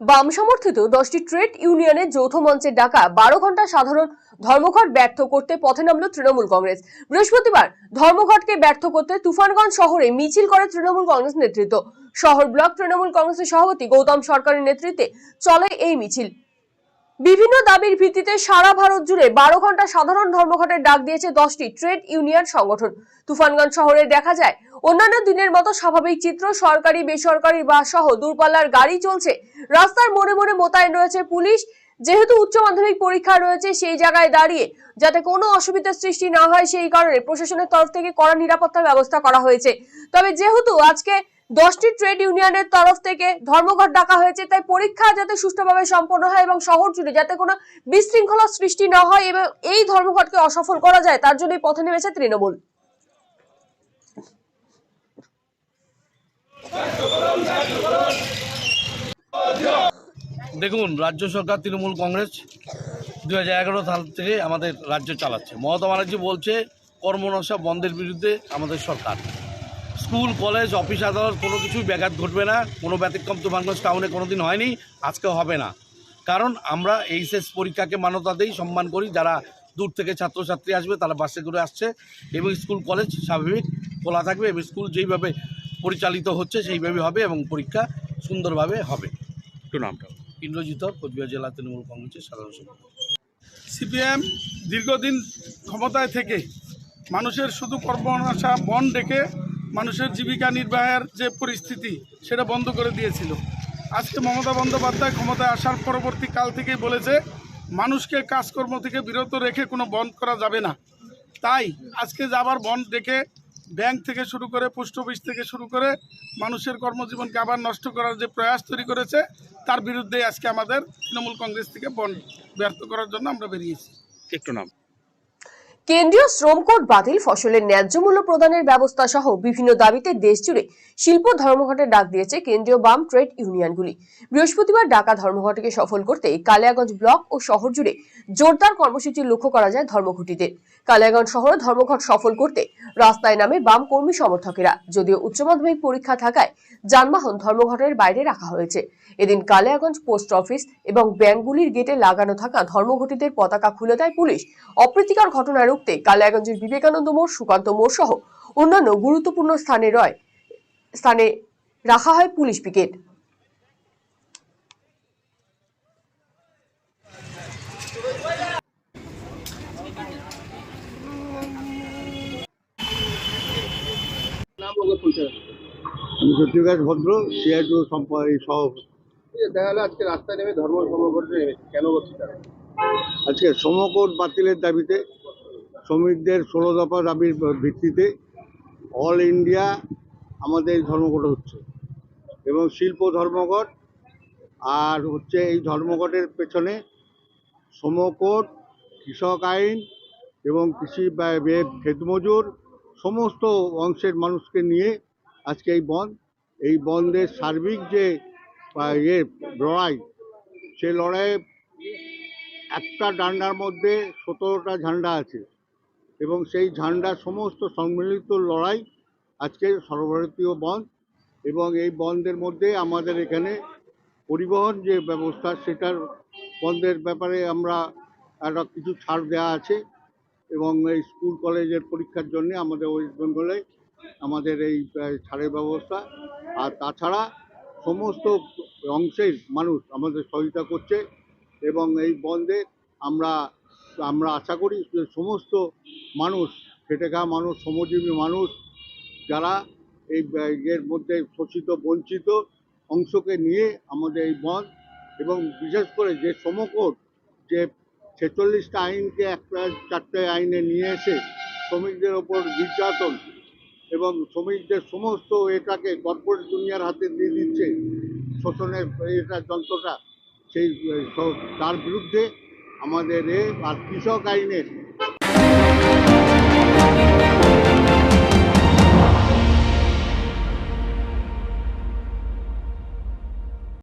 বাম সমর্থিত দশটি ট্রেড ইউনিয়নের যৌথ মঞ্চে ডাকা বারো ঘণ্টা সাধারণ ধর্মঘট ব্যর্থ করতে পথে নামল তৃণমূল কংগ্রেস। বৃহস্পতিবার ধর্মঘটকে ব্যর্থ করতে তুফানগঞ্জ শহরে মিছিল করে তৃণমূল কংগ্রেস নেতৃত্ব। শহর ব্লক তৃণমূল কংগ্রেসের সভাপতি গৌতম সরকারের নেতৃত্বে চলে এই মিছিল। বিভিন্ন দাবির ভিত্তিতে সারা ভারত জুড়ে বারো ঘণ্টা সাধারণ ধর্মঘটের ডাক দিয়েছে দশটি ট্রেড ইউনিয়ন সংগঠন। তুফানগঞ্জ শহরে দেখা যায়, অন্যান্য দিনের মতো স্বাভাবিক চিত্র সরকারি, বেসরকারি বাস সহ দূরপাল্লার গাড়ি চলছে। রাস্তার মোড়ে মোড়ে মোতায়েন রয়েছে পুলিশ। যেহেতু উচ্চ মাধ্যমিক পরীক্ষা রয়েছে, সেই জায়গায় দাঁড়িয়ে যাতে কোনো অসুবিধার সৃষ্টি না হয়, সেই কারণে প্রশাসনের তরফ থেকে কড়া নিরাপত্তার ব্যবস্থা করা হয়েছে। তবে যেহেতু আজকে দশটি ট্রেড ইউনিয়নের তরফ থেকে ধর্মঘট ডাকা হয়েছে, তাই পরীক্ষা যাতে সুষ্ঠুভাবে সম্পন্ন হয় এবং শহর জুড়ে যাতে কোনো বিশৃঙ্খলা সৃষ্টি না হয় এবং এই ধর্মঘটকে অসফল করা যায়, তার জন্যই পথে নেমেছে তৃণমূল। দেখুন, রাজ্য সরকার, তৃণমূল কংগ্রেস দু হাজার এগারো সাল থেকে আমাদের রাজ্য চালাচ্ছে। মমতা ব্যানার্জি বলছে, কর্মনশা বন্ধের বিরুদ্ধে আমাদের সরকার। স্কুল কলেজ অফিস আদালত কোনো কিছুই ব্যাঘাত ঘটবে না। কোনো ব্যতিক্রম তুফানগঞ্জ টাউনে কোনো দিন হয়নি আজকেও হবে না। কারণ আমরা এইচএস পরীক্ষাকে মান্যতা দিই সম্মান করি যারা দূর থেকে ছাত্রছাত্রী আসবে তারা বাসে করে আসছে এবং স্কুল কলেজ স্বাভাবিক খোলা থাকবে এবং স্কুল যেইভাবে পরিচালিত হচ্ছে সেইভাবে হবে এবং পরীক্ষা সুন্দরভাবে হবে। একটু নামটা। ইন্দ্রজিৎ কোচবিহার জেলা তৃণমূল কংগ্রেসের সাধারণ সম্পাদক। সিপিএম দীর্ঘদিন ক্ষমতায় থেকে মানুষের শুধু কর্মনাশা বন ডেকে মানুষের জীবিকা নির্বাহের যে পরিস্থিতি, সেটা বন্ধ করে দিয়েছিল। আজকে মমতা বন্দ্যোপাধ্যায় ক্ষমতায় আসার পরবর্তী কাল থেকেই বলেছে, মানুষকে কাজকর্ম থেকে বিরত রেখে কোনো বন্ধ করা যাবে না। তাই আজকে যে আবার বন্ধ ডেকে ব্যাংক থেকে শুরু করে, পোস্ট অফিস থেকে শুরু করে মানুষের কর্মজীবনকে আবার নষ্ট করার যে প্রয়াস তৈরি করেছে, তার বিরুদ্ধে আজকে আমাদের তৃণমূল কংগ্রেস থেকে বন্ধ ব্যর্থ করার জন্য আমরা বেরিয়েছি। একটু নাম। কেন্দ্রীয় শ্রম কোড বাতিল, ফসলের ন্যায্য মূল্য প্রদানের ব্যবস্থা সহ বিভিন্ন দাবিতে দেশজুড়ে শিল্প ধর্মঘটের ডাক দিয়েছে কেন্দ্রীয় বাম ট্রেড ইউনিয়নগুলি। বৃহস্পতিবার ডাকা ধর্মঘটকে সফল করতে কালিয়াগঞ্জ ব্লক ও শহর জুড়ে জোরদার কর্মসূচি লক্ষ্য করা যায় ধর্মঘটিতে। কালিয়াগঞ্জ শহরে ধর্মঘট সফল করতে রাস্তায় নামে বাম কর্মী সমর্থকেরা, যদিও উচ্চ মাধ্যমিক পরীক্ষা থাকায় যানবাহন ধর্মঘটের বাইরে রাখা হয়েছে। এদিন কালিয়াগঞ্জ পোস্ট অফিস এবং ব্যাংকগুলির গেটে লাগানো থাকা ধর্মঘটিদের পতাকা খুলে দেয় পুলিশ। অপ্রীতিকর ঘটনা রুখতে কালিয়াগঞ্জের বিবেকানন্দ মোড় সুকান্ত মোড় সহ অন্যান্য গুরুত্বপূর্ণ স্থানে রয় স্থানে রাখা হয় পুলিশ পিকেট। আমি সত্যিকার ভদ্র সিআইটু সহ দেখা গেলো আজকে রাস্তায় নেমে ধর্ম ধর্মঘটে নেমেছে। কেন করছে তারা আজকে সমকোট বাতিলের দাবিতে শ্রমিকদের ষোলো দফা দাবির ভিত্তিতে অল ইন্ডিয়া আমাদের এই ধর্মঘট হচ্ছে। এবং শিল্প ধর্মঘট আর হচ্ছে এই ধর্মঘটের পেছনে সমকোট কৃষক আইন এবং কৃষি বে- সমস্ত অংশের মানুষকে নিয়ে আজকে এই বন্ধ এই বন্ধের সার্বিক যে ইয়ে লড়াই, সে লড়াইয়ে একটা ডান্ডার মধ্যে সতেরোটা ঝান্ডা আছে। এবং সেই ঝান্ডা সমস্ত সম্মিলিত লড়াই আজকে সর্বভারতীয় বন্ধ এবং এই বন্ধের মধ্যে আমাদের এখানে পরিবহন যে ব্যবস্থা সেটার বন্ধের ব্যাপারে আমরা একটা কিছু ছাড় দেওয়া আছে এবং এই স্কুল কলেজের পরীক্ষার জন্য আমাদের ওয়েস্ট বেঙ্গলে আমাদের এই ছাড়ের ব্যবস্থা। আর তাছাড়া সমস্ত অংশের মানুষ আমাদের সহযোগিতা করছে এবং এই বন্ধে আমরা আমরা আশা করি যে সমস্ত মানুষ, খেটে খাওয়া মানুষ, শ্রমজীবী মানুষ, যারা এই এর মধ্যে শোষিত, বঞ্চিত অংশকে নিয়ে আমাদের এই বন্ধ এবং বিশেষ করে যে সমকোট যে ছেচল্লিশটা আইনকে একটা চারটে আইনে নিয়ে এসে শ্রমিকদের ওপর নির্যাতন এবং শ্রমিকদের সমস্ত এটাকে কর্পোরেট দুনিয়ার হাতে দিয়ে দিচ্ছে, শোষণের এটা যন্ত্রটা, সেই তার বিরুদ্ধে আমাদের আর কৃষক আইনের